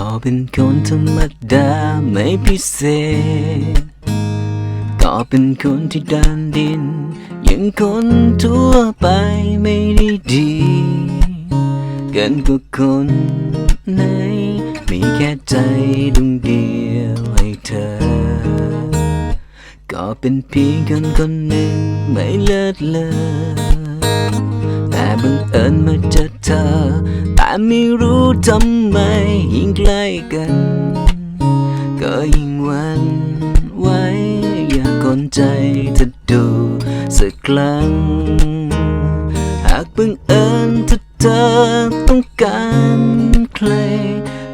ก็เป็นคนธรรมดาไม่พิเศษ ก็เป็นคนที่ดันดิน ยังคนทั่วไปไม่ได้ดีเกินกว่าคนไหน มีแค่ใจดวงเดียวให้เธอ ก็เป็นเพียงคนคนหนึ่งไม่เลิศเลอแต่บังเอิญมาเจอเธอ ไม่รู้ทำไมยิ่งใกล้กัน ก็ยิ่งหวันไหวอยากกนใจเธอดูสักครั้ง หากบังเอิญถ้าเธอต้องการใคร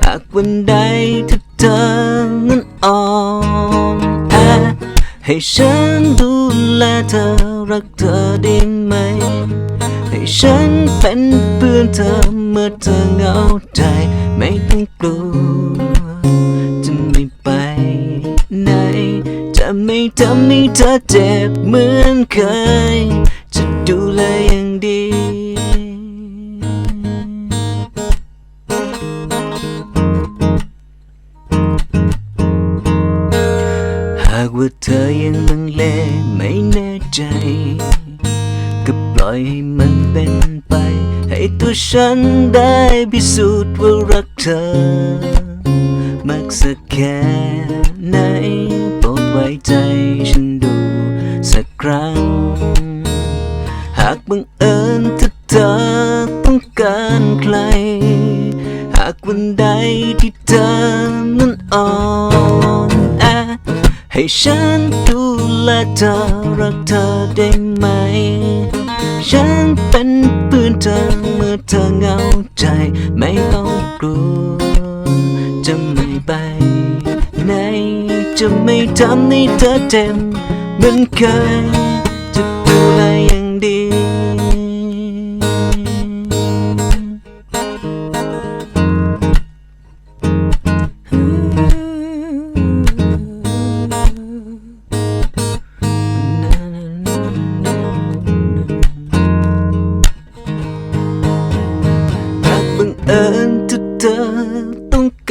หากวันใดถ้าเธอนั้นอ่อนแอให้ฉันดูแลเธอรักเธอได้ไหม ให้ฉันเป็น อนเธอเมื่อเธอเหงาใจ ไม่ต้องกลัว จะไม่ไปไหน จะไม่ทำให้เธอเจ็บเหมือนเคย จะดูแลอย่างดีหากว่าเธอยังลังเลไม่แน่ใจ ก็ปล่อยให้มันเป็น ฉันได้พิสูจน์ว่ารักเธอมากสักแค่ไหนโปรดไว้ใจฉันดูสักครั้ง หากบังเอิญถ้าเธอต้องการใคร หากวันใดที่เธอนั้นอ่อนแอให้ฉันดูแลเธอรักเธอได้ไหม ฉันเป็นเพื่อนเธอเมื่อเธอเหงาใจไม่ต้องกลัว จะไม่ไปไหนจะไม่ทำให้เธอเจ็บเหมือนเคย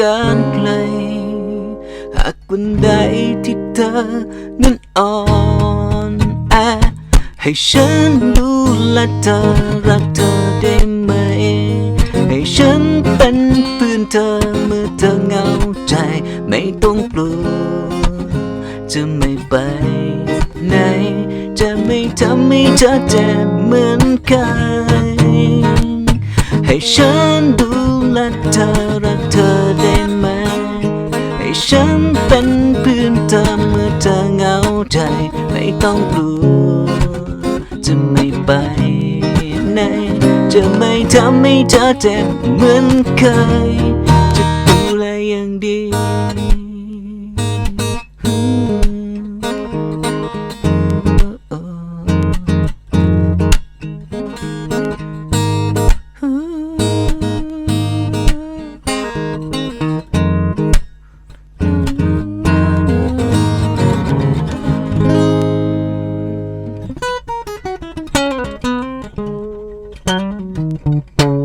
การใครหากวันใดที่เธอนั้นอ่อนแอให้ฉันดูแลเธอรักเธอได้ไหม ให้ฉันเป็นเพื่อนเธอเมื่อเธอเหงาใจไม่ต้องกลัวจะไม่ไปไหน จะไม่ทำให้เธอเจ็บเหมือนเคยให้ฉันดูแลเธอรักเธอ ให้ฉันเป็นเพื่อนเธอเมื่อเธอเหงาใจ ไม่ต้องกลัว จะไม่ไปไหน จะไม่ทำให้เธอเจ็บเหมือนเคย จะดูแลอย่างดี Música